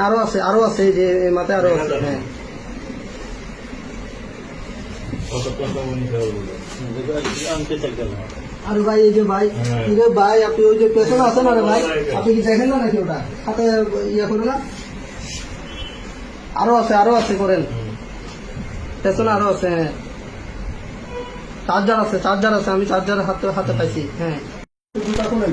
আরও আছে আরও আছে এই যে মাথায় আরও আছে হ্যাঁ। আরে ভাই এই যে ভাই হ্যাঁ। রে ভাই আপনি ওই যে পেছনে আছেন আরে ভাই আপনি কি দেখেন না নাকি ওটা? হাতে ইয়ে করে না। আরও আছে আরও আছে করেন। পেছনে আরও আছে হ্যাঁ। চার্জার আছে চার্জার আছে আমি চার্জার হাতে হাতে পাইছি হ্যাঁ জুতা খুলেন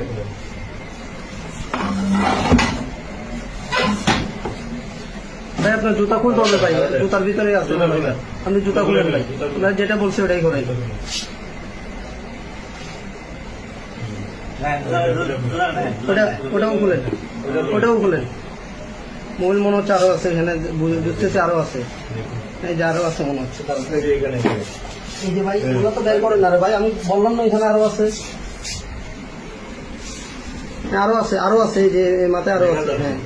একটা। ভাই আপনার জুতা খুলতে হবে ভাই জুতার ভিতরে আছে। আপনি জুতা খুলেন ভাই আপনার যেটা বলছে ওটাই করেন। ওটা ওটাও খুলেন। ওটাও খুলেন। মোবাইল মনে হচ্ছে আরও আছে এখানে বুঝতেছে আরও আছে। এই যে আরও আছে মনে হচ্ছে। এই যে ভাই ওগুলো তো বের করেন না রে ভাই আমি বললাম না এখানে আরও আছে। আরও আছে আরও আছে এই যে মাথায় আরও আছে হ্যাঁ।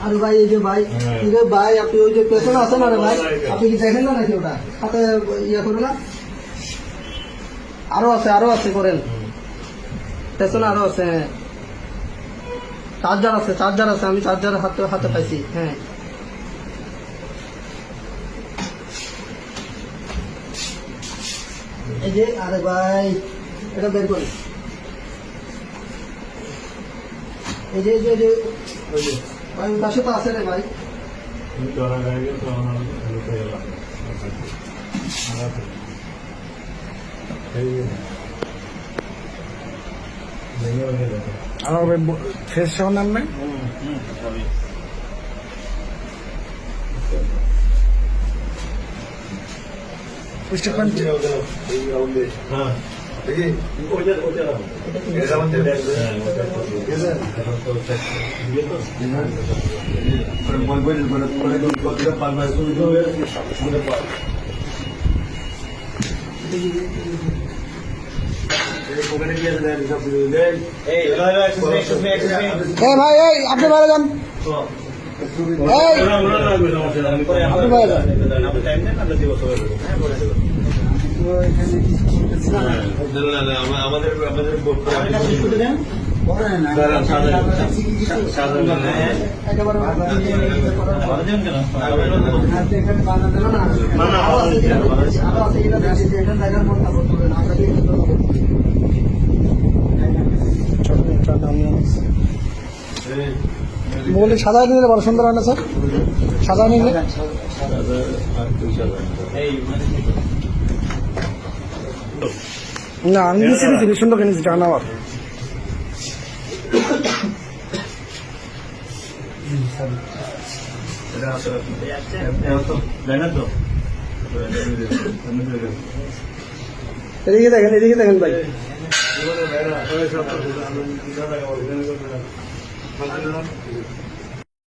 আরে ভাই এই যে ভাই হ্যাঁ। রে ভাই আপনি ওই যে পেছনে আছেন আরে ভাই আপনি কি দেখেন না নাকি ওটা? হাতে ইয়ে করে না? আরও আছে আরও আছে করেন। পেছনে আরও আছে হ্যাঁ। চার্জার আছে চার্জার আছে আমি চার্জার হাতে হাতে পাইছি। হ্যাঁ। এই যে আরে ভাই এটা বের করে। এই যে যে- যে ভাই পাশে তো আছে রে ভাই। আমার ফেস সহ নাম নাই স্টেটমেন্ট এই ভাই এই আপনি বাইরে যান। এই। আপনি বাইরে যান। আমাদের আমাদের বলি, সাদা নিলে বড় সুন্দর হয় না, স্যার? সাদা নিলে? না, আমি নিচে নিচে সুন্দর নিচে টাকা এদিকে দেখেন এদিকে দেখেন ভাই। সব